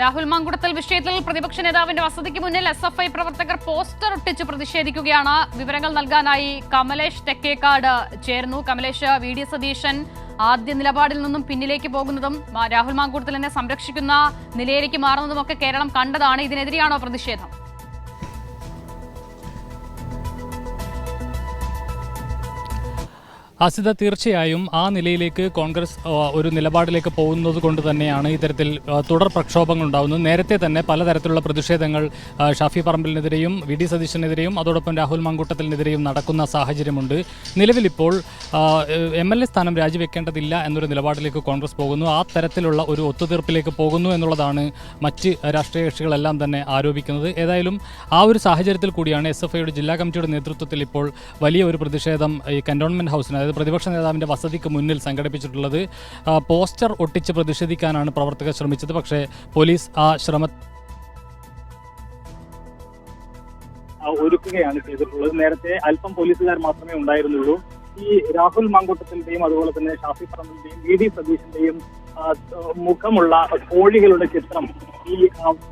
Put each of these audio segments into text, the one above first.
രാഹുൽ മാങ്കുടത്തൽ വിഷയത്തിൽ പ്രതിപക്ഷ നേതാവിന്റെ വസതിക്ക് മുന്നിൽ എസ് എഫ് ഐ പ്രവർത്തകർ പോസ്റ്റർ ഒട്ടിച്ച് പ്രതിഷേധിക്കുകയാണ്. വിവരങ്ങൾ നൽകാനായി കമലേഷ് തെക്കേക്കാട് ചേർന്നു കമലേഷ് വി ഡി സതീശൻ ആദ്യ നിലപാടിൽ നിന്നും പിന്നിലേക്ക് പോകുന്നതും രാഹുൽ മാങ്കുടത്തലിനെ സംരക്ഷിക്കുന്ന നിലയിലേക്ക് മാറുന്നതും ഒക്കെ കേരളം കണ്ടതാണ്. ഇതിനെതിരെയാണോ പ്രതിഷേധം? അസിത തീർച്ചയായും ആ നിലയിലേക്ക് കോൺഗ്രസ് ഒരു നിലപാടിലേക്ക് പോകുന്നത് കൊണ്ട് തന്നെയാണ് ഇത്തരത്തിൽ തുടർ പ്രക്ഷോഭങ്ങൾ ഉണ്ടാകുന്നത് നേരത്തെ തന്നെ പലതരത്തിലുള്ള പ്രതിഷേധങ്ങൾ ഷാഫി പറമ്പിലിനെതിരെയും വി ഡി സതീശനെതിരെയും അതോടൊപ്പം രാഹുൽ മങ്കൂട്ടത്തിനെതിരെയും നടക്കുന്ന സാഹചര്യമുണ്ട്. നിലവിലിപ്പോൾ എം എൽ എ സ്ഥാനം രാജിവെക്കേണ്ടതില്ല എന്നൊരു നിലപാടിലേക്ക് കോൺഗ്രസ് പോകുന്നു. ആ തരത്തിലുള്ള ഒരു ഒത്തുതീർപ്പിലേക്ക് പോകുന്നു എന്നുള്ളതാണ് മറ്റ് രാഷ്ട്രീയ കക്ഷികളെല്ലാം തന്നെ ആരോപിക്കുന്നത്. ഏതായാലും ആ ഒരു സാഹചര്യത്തിൽ കൂടിയാണ് എസ് എഫ് ഐയുടെ ജില്ലാ കമ്മിറ്റിയുടെ നേതൃത്വത്തിൽ ഇപ്പോൾ വലിയ ഒരു പ്രതിഷേധം ഈ കന്റോൺമെന്റ് ഹൗസിന് അതായത് പ്രതിപക്ഷ നേതാവിന്റെ വസതിക്ക് മുന്നിൽ സംഘടിപ്പിച്ചിട്ടുള്ളത് പോസ്റ്റർ ഒട്ടിച്ച് പ്രതിഷേധിക്കാനാണ് പ്രവർത്തകർ ശ്രമിച്ചത്. പക്ഷേ പോലീസ് ആ ശ്രമ ഒരുക്കുകയാണ് ചെയ്തിട്ടുള്ളത്. നേരത്തെ അല്പം പോലീസുകാർ മാത്രമേ ഉണ്ടായിരുന്നുള്ളൂ. ഈ രാഹുൽ മാങ്കൂട്ടത്തിന്റെയും അതുപോലെ തന്നെ ഷാഫി പറമ്പിന്റെയും വി ഡി സതീഷിന്റെയും മുഖമുള്ള കോഴികളുടെ ചിത്രം ഈ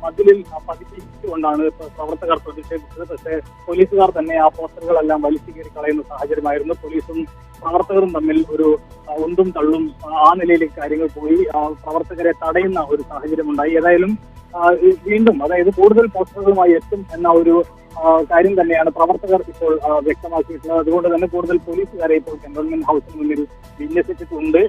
മതിലിൽ പതിപ്പിച്ചുകൊണ്ടാണ് പ്രവർത്തകർ പ്രതിഷേധിച്ചത്. പക്ഷേ പോലീസുകാർ തന്നെ ആ പോസ്റ്ററുകളെല്ലാം വലിച്ചു കയറി കളയുന്ന സാഹചര്യമായിരുന്നു. പോലീസും പ്രവർത്തകരും തമ്മിൽ ഒരു ഒന്നും തള്ളും ആ, നിലയിലേക്ക് കാര്യങ്ങൾ പോയി. പ്രവർത്തകരെ തടയുന്ന ഒരു സാഹചര്യമുണ്ടായി. ഏതായാലും ആ, ഈ വീണ്ടും അതായത് കൂടുതൽ പോസ്റ്ററുകളുമായി എത്തും എന്ന ഒരു കാര്യം തന്നെയാണ് പ്രവർത്തകർ ഇപ്പോൾ വ്യക്തമാക്കിയിട്ടുള്ളത്. അതുകൊണ്ട് തന്നെ കൂടുതൽ പോലീസുകാരെ ഇപ്പോൾ കന്റോൺമെന്റ് ഹൗസിന് മുന്നിൽ വിന്യസിച്ചിട്ടുണ്ട്.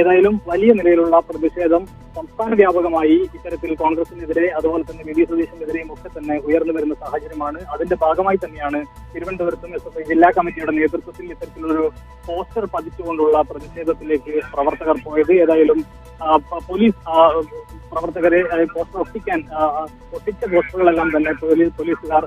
ഏതായാലും വലിയ നിലയിലുള്ള പ്രതിഷേധം സംസ്ഥാന വ്യാപകമായി ഇത്തരത്തിൽ കോൺഗ്രസിനെതിരെ അതുപോലെ തന്നെ വി ഡി സതീശനെതിരെയും ഒക്കെ തന്നെ ഉയർന്നു വരുന്ന സാഹചര്യമാണ്. അതിന്റെ ഭാഗമായി തന്നെയാണ് തിരുവനന്തപുരത്തും എസ് എഫ് ഐ ജില്ലാ കമ്മിറ്റിയുടെ നേതൃത്വത്തിൽ ഇത്തരത്തിലൊരു പോസ്റ്റർ പതിച്ചുകൊണ്ടുള്ള പ്രതിഷേധത്തിലേക്ക് പ്രവർത്തകർ പോയത്. ഏതായാലും പോലീസ് പ്രവർത്തകരെ പോസ്റ്റർ ഒട്ടിക്കാൻ ഒട്ടിച്ച പോസ്റ്ററുകളെല്ലാം തന്നെ പോലീസുകാർ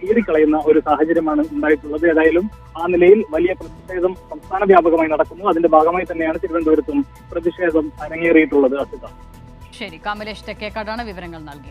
കീറിക്കളയുന്ന ഒരു സാഹചര്യമാണ് ഉണ്ടായിട്ടുള്ളത്. ഏതായാലും ആ നിലയിൽ വലിയ പ്രതിഷേധം സംസ്ഥാന വ്യാപകമായി നടക്കുന്നു. അതിന്റെ ഭാഗമായി തന്നെയാണ് തിരുവനന്തപുരത്തും പ്രതിഷേധം അരങ്ങേറിയിട്ടുള്ളത് അസിത. ശരി കമലേഷ് തെക്കേക്കാടാണ് വിവരങ്ങൾ നൽകിയത്.